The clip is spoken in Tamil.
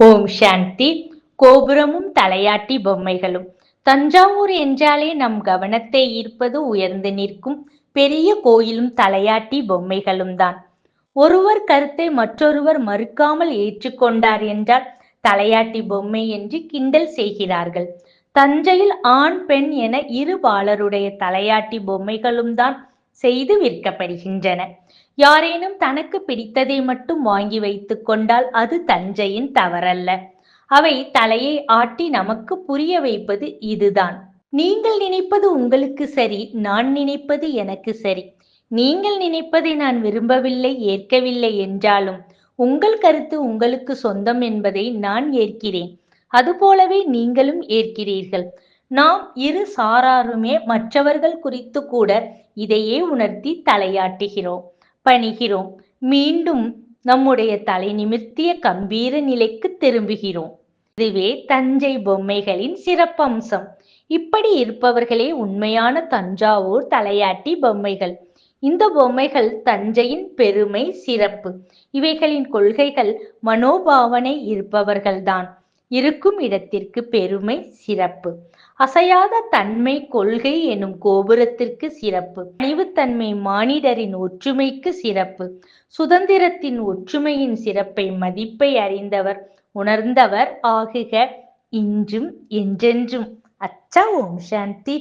ஓம் சாந்தி. கோபுரமும் தலையாட்டி பொம்மைகளும். தஞ்சாவூர் என்றாலே நம் கவனத்தை ஈர்ப்பது உயர்ந்து நிற்கும் பெரிய கோயிலும் தலையாட்டி பொம்மைகளும் தான். ஒருவர் கருத்தை மற்றொருவர் மறுக்காமல் ஏற்றுக்கொண்டார் என்றால் தலையாட்டி பொம்மை என்று கிண்டல் செய்கிறார்கள். தஞ்சையில் ஆண் பெண் என இரு பாலருடைய தலையாட்டி பொம்மைகளும் தான் செய்து விற்கப்படுகின்றன. யாரேனும் தனக்கு பிடித்ததை மட்டும் வாங்கி வைத்துக் கொண்டால் அது தஞ்சையின் தவறல்ல. அவை தலையை ஆட்டி நமக்கு புரிய வைப்பது இதுதான். நீங்கள் நினைப்பது உங்களுக்கு சரி நான் நினைப்பது எனக்கு சரி. நீங்கள் நினைப்பதை நான் விரும்பவில்லை ஏற்கவில்லை என்றாலும் உங்கள் கருத்து உங்களுக்கு சொந்தம் என்பதை நான் ஏற்கிறேன். அதுபோலவே நீங்களும் ஏற்கிறீர்கள். நாம் இரு சாராருமே மற்றவர்கள் குறித்து கூட இதையே உணர்த்தி தலையாட்டுகிறோம். பணிகிறோம். மீண்டும் நம்முடைய தலை நிமிர்த்திய கம்பீர நிலைக்கு திரும்புகிறோம். இதுவே தஞ்சை பொம்மைகளின் சிறப்பம்சம். இப்படி இருப்பவர்களே உண்மையான தஞ்சாவூர் தலையாட்டி பொம்மைகள். இந்த பொம்மைகள் தஞ்சையின் பெருமை சிறப்பு. இவைகளின் கொள்கைகள் மனோபாவனை இருப்பவர்கள்தான் இருக்கும் இடத்திற்கு பெருமை சிறப்பு. அசையாத தன்மை கொள்கை எனும் கோபுரத்திற்கு சிறப்பு. அணிவுத்தன்மை மானிடரின் ஒற்றுமைக்கு சிறப்பு. சுதந்திரத்தின் ஒற்றுமையின் சிறப்பை மதிப்பை அறிந்தவர் உணர்ந்தவர் ஆகுக. இன்றும் என்றென்றும். அச்சா ஓம் சாந்தி.